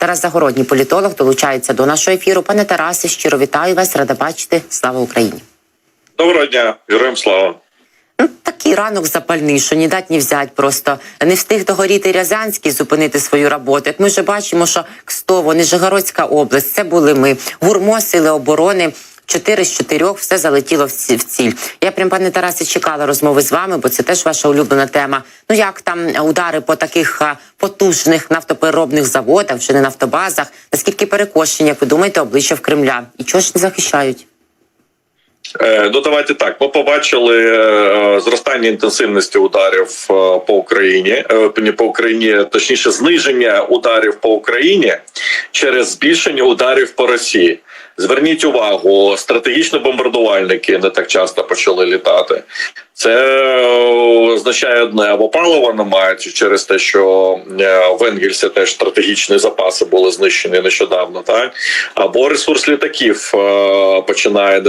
Тарас Загородній, політолог, долучається до нашого ефіру. Пане Тарасе, щиро вітаю вас. Рада бачити. Слава Україні. Доброго дня, героям слава. Ну, такий ранок запальний, що ні дать, ні взять. Просто не встиг догоріти Рязанський зупинити свою роботу. Як ми вже бачимо, що Кстово, Нижегородська область, це були ми. Гурмо, сили оборони. Чотири з чотирьох все залетіло в ціль. Я прям, пане Тарасе, чекала розмови з вами, бо це теж ваша улюблена тема. Ну як там удари по таких потужних нафтопереробних заводах, вже не нафтобазах? Наскільки перекошені, як ви думаєте, обличчя в Кремля? І чого ж не захищають? Е, ну давайте так. Ми побачили е, зростання інтенсивності ударів е, по Україні. не по Україні, точніше, зниження ударів по Україні через збільшення ударів по Росії. Зверніть увагу, стратегічні бомбардувальники не так часто почали літати. Це е, означає одне або палива немає через те, що е, в Енгельсі теж стратегічні запаси були знищені нещодавно, так або ресурс літаків е, починає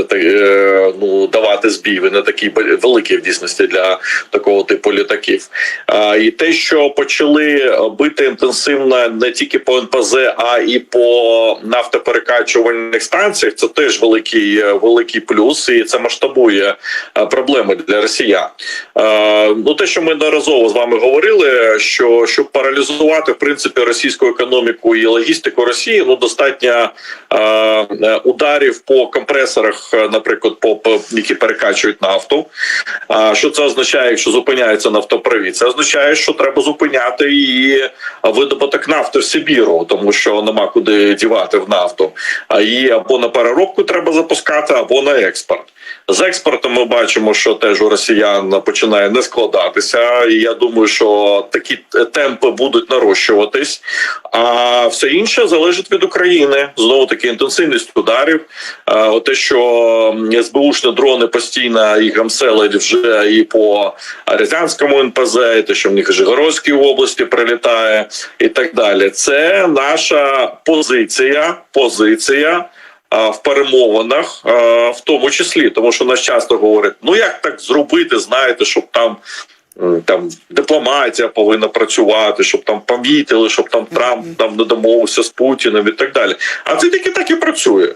ну, давати збій. Він не такий великий в дійсності для такого типу літаків. І те, що почали бити інтенсивно не тільки по НПЗ, а і по нафтоперекачувальних станціях, це теж великий, е, великий плюс, і це масштабує е, проблеми для росіян. Е, Ну, те, що ми неразово з вами говорили, що щоб паралізувати в принципі російську економіку і логістику Росії, ну достатньо ударів по компресорах, наприклад, по які перекачують нафту. А що це означає, якщо зупиняється нафтопровід? Це означає, що треба зупиняти і видобуток нафти в Сибіру, тому що нема куди дівати в нафту. А її або на переробку треба запускати, або на експорт. З експортом ми бачимо, що теж у росіян починає не складатися, і я думаю, що такі темпи будуть нарощуватись. А все інше залежить від України. Знову таки інтенсивність ударів. А, те, що СБУшні дрони постійно їх гамселить вже і по Рязанському НПЗ, і те, що в них Жигородській області прилітає, і так далі. Це наша позиція. Позиція в перемовинах, в тому числі, тому що нас часто говорять: ну як так зробити, знаєте, щоб там. Там дипломатія повинна працювати, щоб там помітили, щоб там Трамп там не домовився з Путіним і так далі. А це тільки так і працює.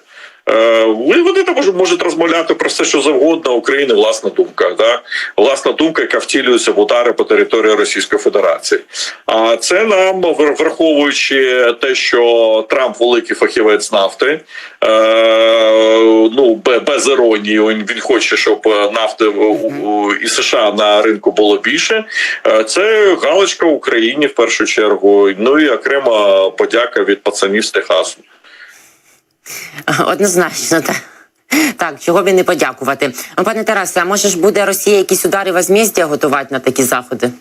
Е, ви- Вони там можуть, розмовляти про все, що завгодно. України власна думка, да? власна думка, яка втілюється в удари по території Російської Федерації. А це нам вр- враховуючи те, що Трамп великий фахівець нафти. Е, ну бе- без іронії. Він хоче, щоб нафти і США на ринку було більше. Е, Це галочка Україні в першу чергу. Ну і окрема подяка від пацанів з Техасу. Однозначно, так. Так, чого б і не подякувати. А, Пане Тарасе, а може ж буде Росія якісь удари возмездя готувати на такі заходи?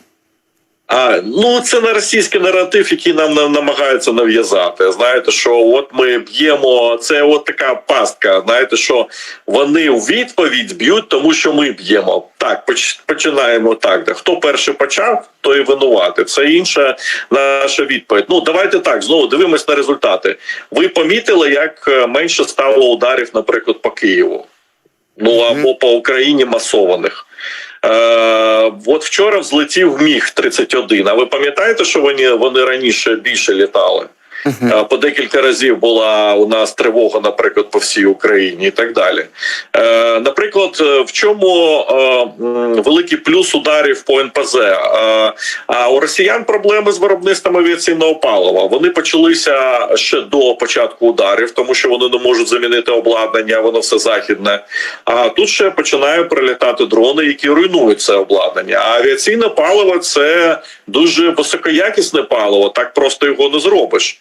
А ну це не російський наратив, який нам намагаються нав'язати. Знаєте, що от ми б'ємо. Це от така пастка. Знаєте, що вони у відповідь б'ють, тому що ми б'ємо. Так, поч- починаємо так. де Хто перший почав, той винувати. Це інша наша відповідь. Ну давайте так знову дивимось на результати. Ви помітили, як е, менше стало ударів, наприклад, по Києву. Ну або по Україні масованих. Е, от вчора взлетів міг 31 А ви пам'ятаєте, що вони, вони раніше більше літали? Е, По декілька разів була у нас тривога, наприклад, по всій Україні і так далі. Е, наприклад, е, в чому великий плюс ударів по НПЗ? А у росіян проблеми з виробництвом авіаційного палива. Вони почалися ще до початку ударів, тому що вони не можуть замінити обладнання, воно все західне. А тут ще починають прилітати дрони, які руйнують це обладнання. А авіаційне паливо це дуже високоякісне паливо, так просто його не зробиш.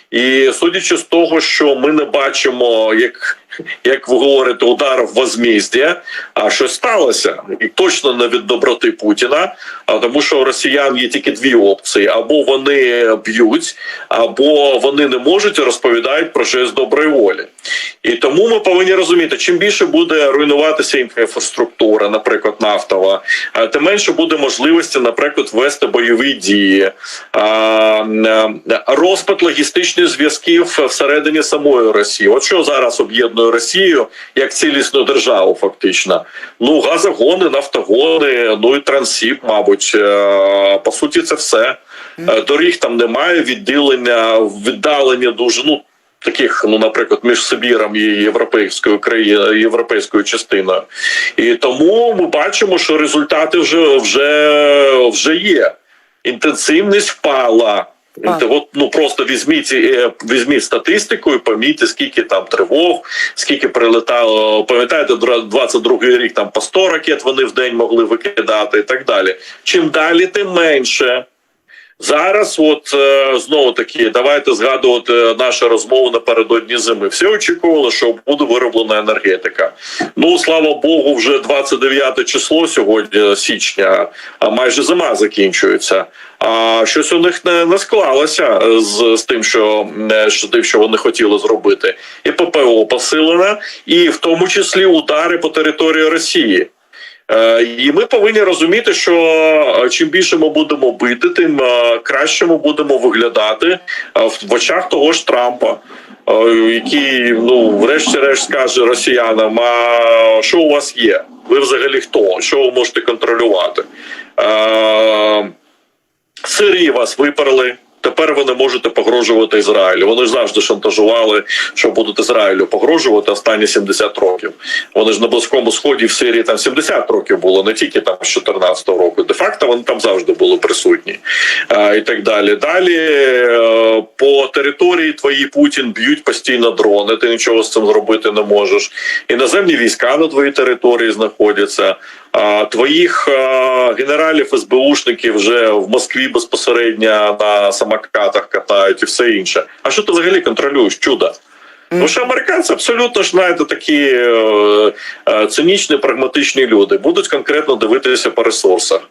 І судячи з того, що ми не бачимо, як як ви говорите, удар в возміздя, а щось сталося, і точно не від доброти Путіна. А тому, що росіян є тільки дві опції: або вони б'ють, або вони не можуть розповідають про щось доброї волі. І тому ми повинні розуміти, чим більше буде руйнуватися інфраструктура, наприклад, нафтова, тим менше буде можливості, наприклад, вести бойові дії, а, е, логістичних зв'язків всередині самої Росії. От що зараз об'єднує Росію як цілісну державу, фактично. Ну, газогони, нафтогони, ну і трансіп, мабуть. Е, По суті, це все. Е, Доріг там немає, відділення, віддалення дуже ну. Таких, ну, наприклад, між Сибіром і європейською країною, європейською частиною, і тому ми бачимо, що результати вже вже, вже є. Інтенсивність впала. От, ну просто візьміть е, візьміть статистику і помітьте, скільки там тривог, скільки прилетало. Пам'ятаєте, 22-й рік там по 100 ракет вони в день могли викидати і так далі. Чим далі, тим менше. Зараз, от е, знову таки, давайте згадувати нашу розмову напередодні зими. Всі очікували, що буде вироблена енергетика. Ну слава Богу, вже 29 число сьогодні січня, а майже зима закінчується. А щось у них не, не склалося з, з тим, що, е, що тим, що вони хотіли зробити, і ППО посилене, і в тому числі удари по території Росії. Е, І ми повинні розуміти, що е, чим більше ми будемо бити, тим е, краще ми будемо виглядати в очах того ж Трампа, який ну врешті-решт скаже росіянам: а що у вас є? Ви взагалі хто? Що ви можете контролювати? Сирії вас виперли. Тепер ви не можете погрожувати Ізраїлю. Вони ж завжди шантажували, що будуть Ізраїлю погрожувати останні 70 років. Вони ж на близькому сході в Сирії там 70 років було, не тільки там з 14 року. Де факто вони там завжди були присутні а, і так далі. Далі е, по території твоїй Путін б'ють постійно дрони. Ти нічого з цим зробити не можеш. Іноземні війська на твоїй території знаходяться. Твоїх генералів СБУшників вже в Москві безпосередньо на самокатах катають і все інше. А що ти взагалі контролюєш? Чудо. Тому що американці абсолютно ж знаєте, такі е, е, цинічні, прагматичні люди будуть конкретно дивитися по ресурсах.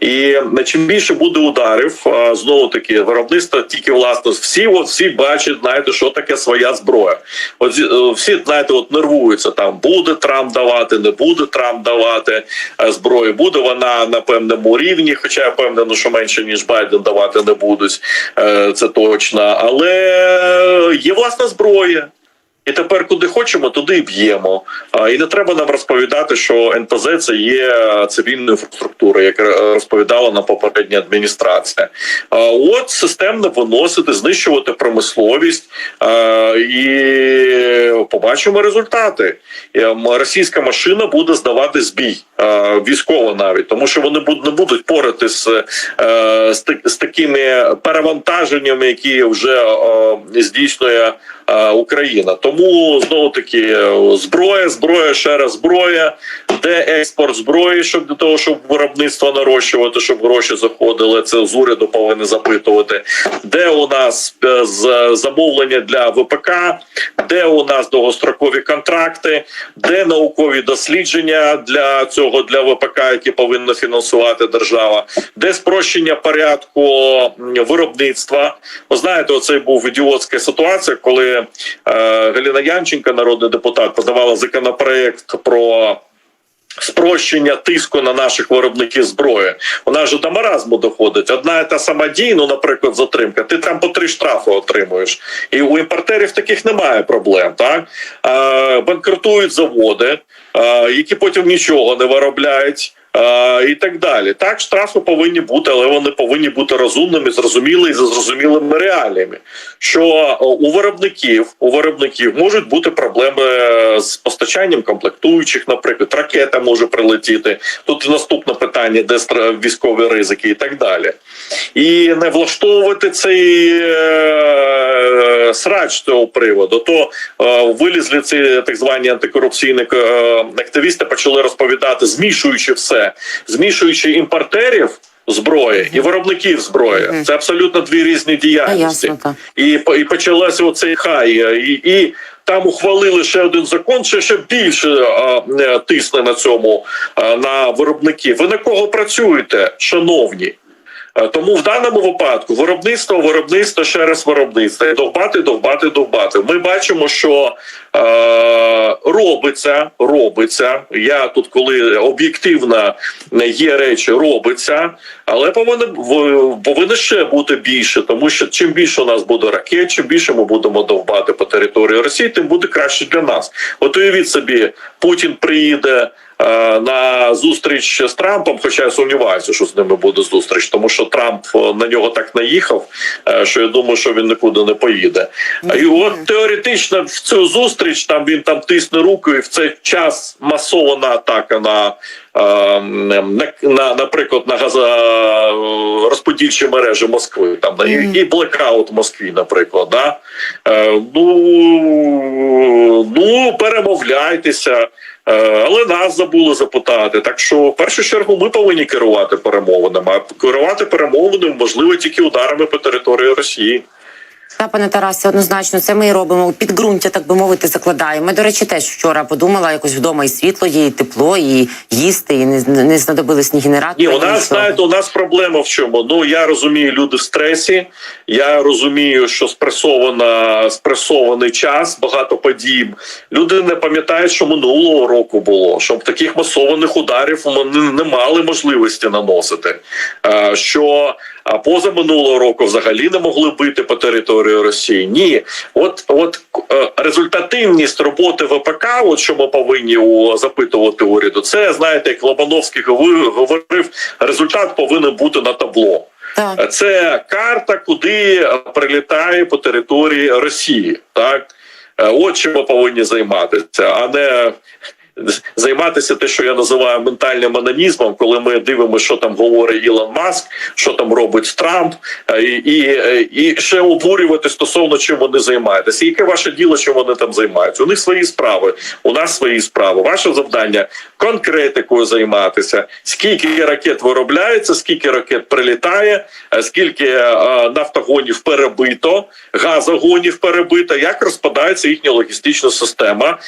І е, чим більше буде ударів, знову таки виробництво тільки власне всі, от всі бачать, знаєте, що таке своя зброя. От всі знаєте, от нервуються там, буде Трамп давати, не буде Трамп давати зброю. Буде вона на певному рівні, хоча я впевнений, що менше ніж Байден давати не будуть. Це точно, але є власна зброя. І тепер куди хочемо, туди і б'ємо. І не треба нам розповідати, що НПЗ це є цивільна інфраструктура, як е, розповідала на попередня адміністрація. От системно виносити, знищувати промисловість і побачимо результати. Російська машина буде здавати збій, військово навіть, тому що вони не будуть порати з, е, такими перевантаженнями, які вже е, здійснює е, Україна. Тому знову таки е, зброя, зброя, ще раз зброя. Де експорт зброї, щоб для того, щоб виробництво нарощувати, щоб гроші заходили. Це з уряду повинні запитувати. Де у нас е, замовлення для ВПК, де у нас довгострокові контракти, де наукові дослідження для цього для ВПК, які повинна фінансувати держава, де спрощення порядку виробництва. Ви знаєте, оцей був ідіотська ситуація, коли е, Галина Янченка, народний депутат, подавала законопроект про. Спрощення тиску на наших виробників зброї. Вона ж до маразму доходить. Одна та сама дій, ну, наприклад, затримка. Ти там по три штрафи отримуєш. І у імпортерів таких немає проблем. Так е, банкрутують заводи, е, які потім нічого не виробляють. Е, І так далі. Так, штрафи повинні бути, але вони повинні бути розумними, зрозумілими і за зрозумілими реаліями. Що е, у виробників у виробників можуть бути проблеми з постачанням комплектуючих, наприклад, ракета може прилетіти. Тут наступне питання, де військові ризики і так далі. І не влаштовувати цей е, срач цього приводу, то вилізли ці так звані антикорупційні активісти, почали розповідати, змішуючи все, змішуючи імпортерів. Зброї і виробників зброї це абсолютно дві різні діяльності. ясно. І, і почалася оцей хай. І, і там ухвалили ще один закон, що ще більше а, е, тисне на цьому а, на виробників. Ви на кого працюєте, шановні? Е, Тому в даному випадку виробництво, виробництво, ще раз виробництво, І довбати, довбати, довбати. Ми бачимо, що е, робиться, робиться. Я тут, коли об'єктивно є речі, робиться, але повинно повинно ще бути більше, тому що чим більше у нас буде ракет, чим більше ми будемо довбати по території Росії, тим буде краще для нас. От уявіть собі, Путін приїде на зустріч з Трампом, хоча я сумніваюся, що з ними буде зустріч, тому що Трамп е, на нього так наїхав, е, що я думаю, що він нікуди не поїде. І от теоретично в цю зустріч там він там тисне руку, і в цей час масована атака на. е, На, на наприклад, на газорозподільчі мережі Москви, там на і, і блекаут в Москві, наприклад, да? Е, ну, ну перемовляйтеся, е, але нас забули запитати. Так що, в першу чергу, ми повинні керувати перемовинами. А керувати перемовинами можливо тільки ударами по території Росії. Та пане Тарасе, однозначно, це ми і робимо. Підґрунтя, так би мовити, закладаємо. Ми, до речі, теж вчора подумала, якось вдома і світло є, і тепло, і їсти, і не, не знадобились ні генератори. Ні, у нас знаєте, у нас проблема в чому? Ну я розумію, люди в стресі. Я розумію, що спресована спресований час, багато подій. Люди не пам'ятають, що минулого року було, щоб таких масованих ударів вони не мали можливості наносити. Е, Що а поза минулого року взагалі не могли бити по території Росії. Ні, от от е, результативність роботи ВПК, от що ми повинні запитувати уряду, це знаєте, як Лобановський говорив, говорив, результат повинен бути на табло. Так. Це карта, куди прилітає по території Росії. Так Е, от чим ми повинні займатися, а не займатися те, що я називаю ментальним анонізмом, коли ми дивимося, що там говорить Ілон Маск, що там робить Трамп, е, і, і, е, і ще обурювати стосовно чим вони займаються. Яке ваше діло, чим вони там займаються? У них свої справи, у нас свої справи. Ваше завдання конкретикою займатися. Скільки ракет виробляється, скільки ракет прилітає, е, скільки нафтогонів перебито, газогонів перебито, як розпадається їхня логістична система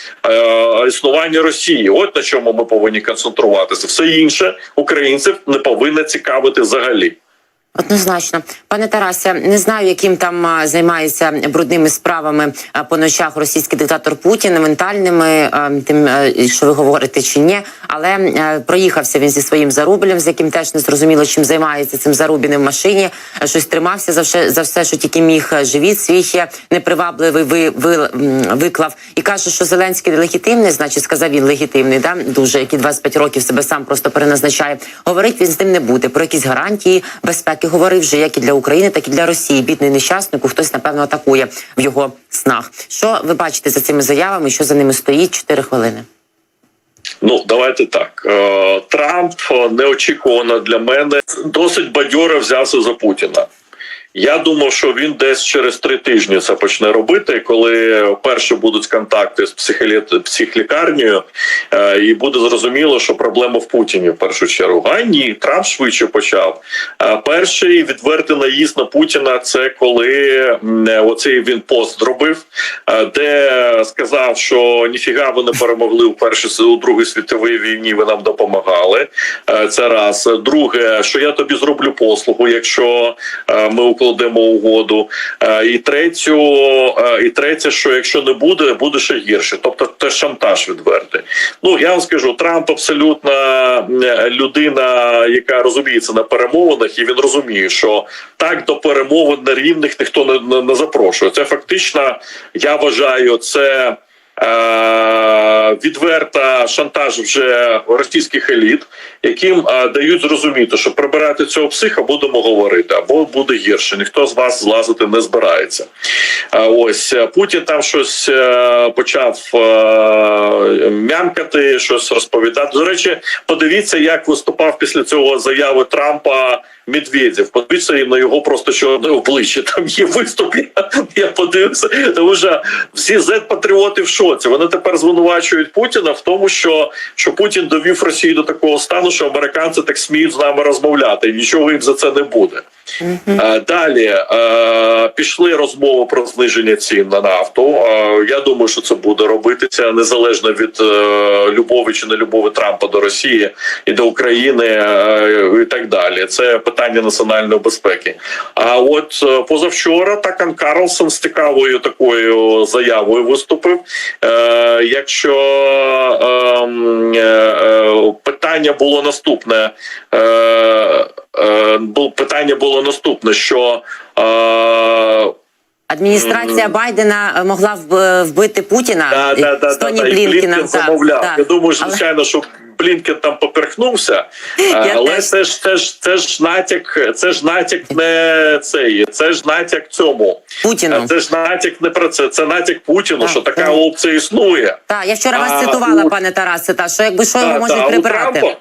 існування Росії. От на чому ми повинні концентруватися. Все інше українців не повинно цікавити взагалі. Однозначно, пане Тарасе, не знаю, яким там займається брудними справами по ночах російський диктатор Путін, ментальними, тим, що ви говорите чи ні, але проїхався він зі своїм зарублем, з яким теж не зрозуміло, чим займається цим зарубіним в машині. Щось тримався за все, за все, що тільки міг живіт свій ще непривабливий ви, ви, виклав і каже, що Зеленський легітимний, значить, сказав він легітимний, да дуже який 25 років себе сам просто переназначає. Говорить він з ним не буде про якісь гарантії безпеки. Говорив вже як і для України, так і для Росії. Бідний нещаснику, хтось напевно атакує в його снах. Що ви бачите за цими заявами? Що за ними стоїть? Чотири хвилини. Ну, давайте так. Е, Трамп е, неочікувано для мене досить бадьоро взявся за Путіна. Я думав, що він десь через три тижні це почне робити, коли перші будуть контакти з психлікарнею, е, і буде зрозуміло, що проблема в Путіні в першу чергу. А ні, Трамп швидше почав. Е, Перший відвертий наїзд на Путіна це коли е, оцей він пост зробив, де сказав, що ніфіга ви не перемогли у першій у другій світовій війні. Ви нам допомагали. Це раз. Друге, що я тобі зроблю послугу, якщо ми укладемо угоду. Е, І третю, е, і третє, що якщо не буде, буде ще гірше. Тобто це шантаж відвертий. Ну я вам скажу, Трамп абсолютно людина, яка розуміється на перемовинах, і він розуміє, що так до перемовин на рівних ніхто не, не, не запрошує. Це фактично, я вважаю, це. Е, відверта шантаж вже російських еліт, яким е, дають зрозуміти, що прибирати цього психа будемо говорити, або буде гірше. Ніхто з вас злазити не збирається. Е, ось Путін там щось почав мямкати, щось розповідати. До речі, подивіться, як виступав після цього заяви Трампа Медведєв. Подивіться їм на його просто чорне обличчя. Там є виступ. Я, я подивився, тому що всі зет-патріоти в шоці. Вони тепер звинувачують Путіна в тому, що, що Путін довів Росію до такого стану, що американці так сміють з нами розмовляти, і нічого їм за це не буде. Е, Далі е, пішли розмови про зниження цін на нафту. Е, Я думаю, що це буде робитися незалежно від любові чи нелюбові Трампа до Росії і до України і так далі. Це питання національної безпеки. А от позавчора Такан Карлсон з цікавою такою заявою виступив. Якщо ем, питання було наступне. Е, е, питання було наступне: що е, Адміністрація Байдена е, могла вбити Путіна Да, да, да, з Тоні да, да. І Блінкен замовляв. так. Я думаю, Але- звичайно, що Блінкен там поперхнувся, але це ж це ж це ж натяк, це ж натяк не цей, це ж натяк цьому. Путіну. Це ж натяк не про це. Це натяк Путіну, Так, що така так. опція існує. Так, я вчора вас А, цитувала, у- пане Тарасе, та що якби що його Да, можуть да. Трампа,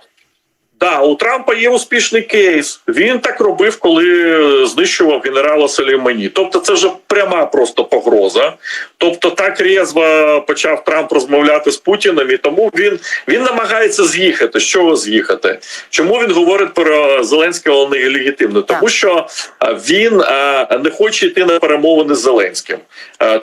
да, у Трампа є успішний кейс. Він так робив, коли знищував генерала Салімані. Тобто, це вже пряма просто погроза. Тобто, так різво почав Трамп розмовляти з Путіним, і тому він, він намагається з'їхати. З чого з'їхати? Чому він говорить про Зеленського нелегітимно? Тому що він не хоче йти на перемовини з Зеленським,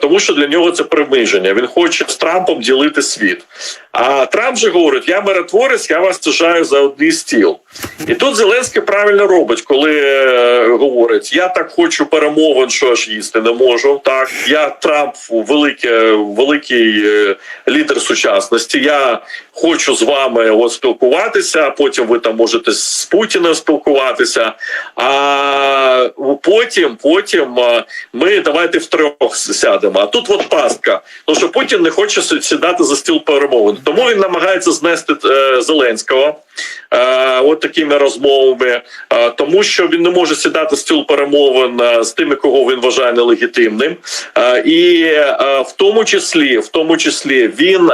тому що для нього це приниження. Він хоче з Трампом ділити світ. А Трамп же говорить: я миротворець, я вас сажаю за одний стіл. І тут Зеленський правильно робить, коли е, говорить: я так хочу перемовин, що аж їсти не можу. Так, я Трамп великий, великий е, лідер сучасності. Я хочу з вами от спілкуватися. а Потім ви там можете з Путіним спілкуватися. А потім, потім е, ми давайте втрьох сядемо. А тут от пастка. Тому що Путін не хоче сідати за стіл перемовин. Тому він намагається знести е, Зеленського. Е, от такими розмовами, е, тому що він не може сідати стіл перемовин е, з тими, кого він вважає нелегітимним, Е, і в тому числі, в тому числі, він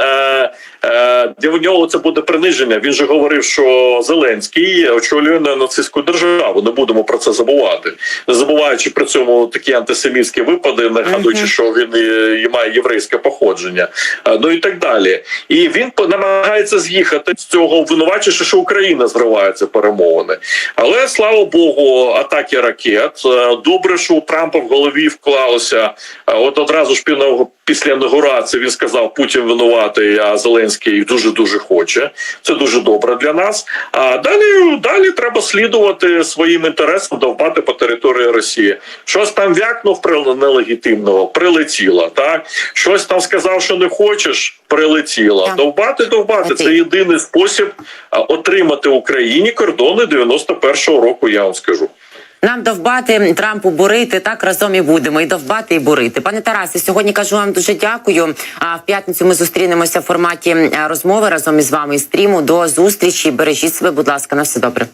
для нього це буде приниження. Він же говорив, що Зеленський очолює на нацистську державу. Не будемо про це забувати, не забуваючи при цьому такі антисемітські випади, нагадуючи, Мгм. що він е, і має єврейське походження, е, ну і так далі. І він намагається з'їхати з цього, обвинувачуючи, що Україна зриває ці перемовини. Але слава Богу, атаки ракет. Е, Добре, що у Трампа в голові вклалося. е, От одразу ж піна- після інаугурації він сказав, Путін винуватий, а Зеленський дуже дуже хоче. Це дуже добре для нас. А далі далі треба слідувати своїм інтересам, довбати по території Росії. Щось там вякнув нелегітимного, прилетіло. Так щось там сказав, що не хочеш, прилетіло. Так. Довбати, довбати. Це єдиний спосіб отримати Україні кордони 91-го року. Я вам скажу. Нам довбати Трампу бурити, так разом і будемо. І довбати, і бурити. Пане Тарасе, сьогодні кажу вам дуже дякую. А в п'ятницю ми зустрінемося в форматі е, розмови разом із вами стріму. До зустрічі. Бережіть себе, будь ласка, на все добре.